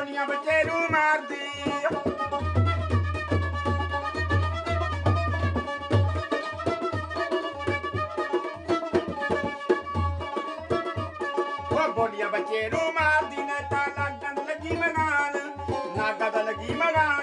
ਦੁਨੀਆ ਬੱਚੇ ਨੂੰ ਮਾਰਦੀ ਉਹ ਬੋਲੀਆਂ ਬੱਚੇ ਨੂੰ ਮਾਰਦੀ ਨੇ ਤਾਂ ਲੱਗਣ ਲੱਗੀ ਮਗਾਨ ਨਾਗਾ ਤਾਂ ਲੱਗੀ ਮਗਾਨ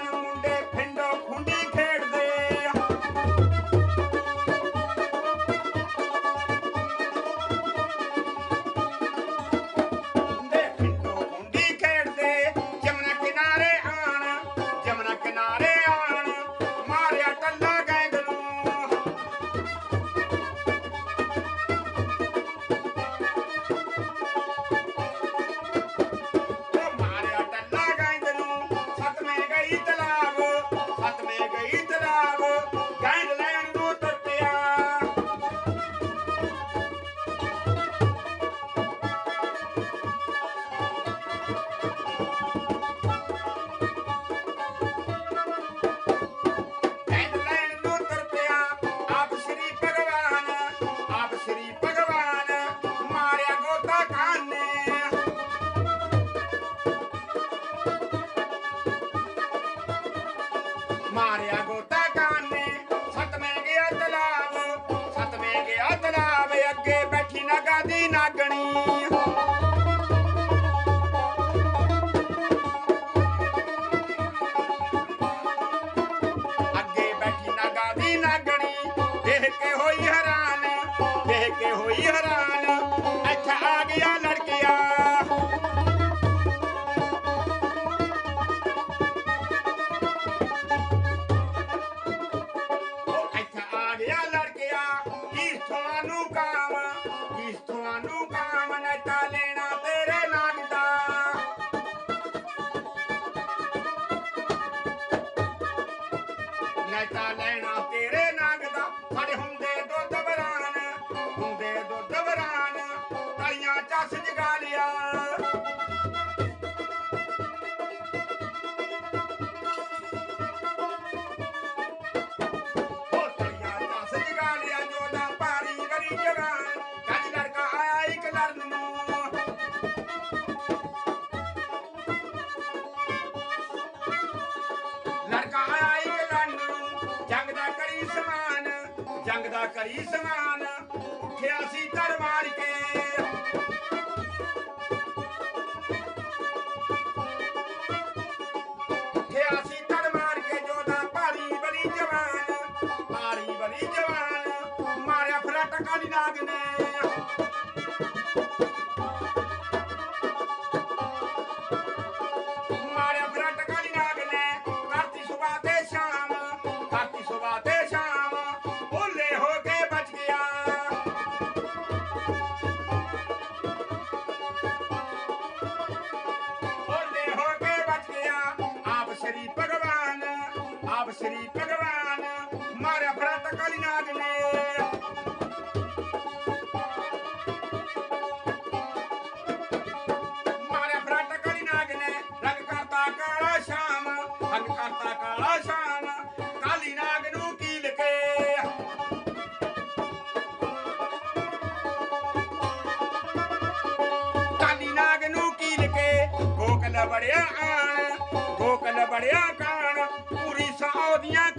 ਮਾਰਿਆ ਗੋਤਾ ਕਾਨੇ ਸਤਵੇਂ ਗਿਆ ਤਲਾਬ ਸਤਵੇਂ ਗਿਆ ਪਾਵਾਂ ਕਿਸ ਤੋਂ ਲੈਣਾ ਤੇਰੇ ਨਾਲ ਦਾ। ਲੈਣਾ ਤੇਰੇ ਜੰਗ ਦਾ ਕਰੀ ਸਮਾਨ ਉੱਠਿਆ ਸੀ ਦਰਬਾਰ ਕੇ। ਉੱਠਿਆ ਸੀ ਦਰਬਾਰ ਕੇ ਜੋਦਾ ਭਾਰੀ ਬੜੀ ਜਵਾਨ, ਭਾਰੀ ਬੜੀ ਜਵਾਨ, ਮਾਰਿਆ ਫਰਾਟਾ ਕਾਲੀ ਨਾਗ ਨੇ। ਸ੍ਰੀ ਭਗਵਾਨ, ਆਪ ਸ੍ਰੀ ਭਗਵਾਨ, ਮਾਰਿਆ ਭਰਤ ਨਾਗ ਨੇ। ਮਾਰਿਆ ਬ੍ਰਤ ਕਾਲੀ ਨਾਗ ਨੇ, ਰੰਗ ਕਰਤਾ ਕਾਲਾ ਸ਼ਾਮ ਹੰਗ ਕਰਤਾ ਕਾਲਾ ਸ਼ਾਮ ਕਾਲੀ ਨਾਗ ਨੂੰ ਕੀ ਲਕੇ ਕਾਲੀ ਨਾਗ ਨੂੰ ਕੀ ਲਕੇ ਕੋਕਲਾ ਬੜਿਆ ਆਣ ਵੜਿਆ ਕਾਣ ਪੂਰੀ ਸਾਉ ਦੀਆਂ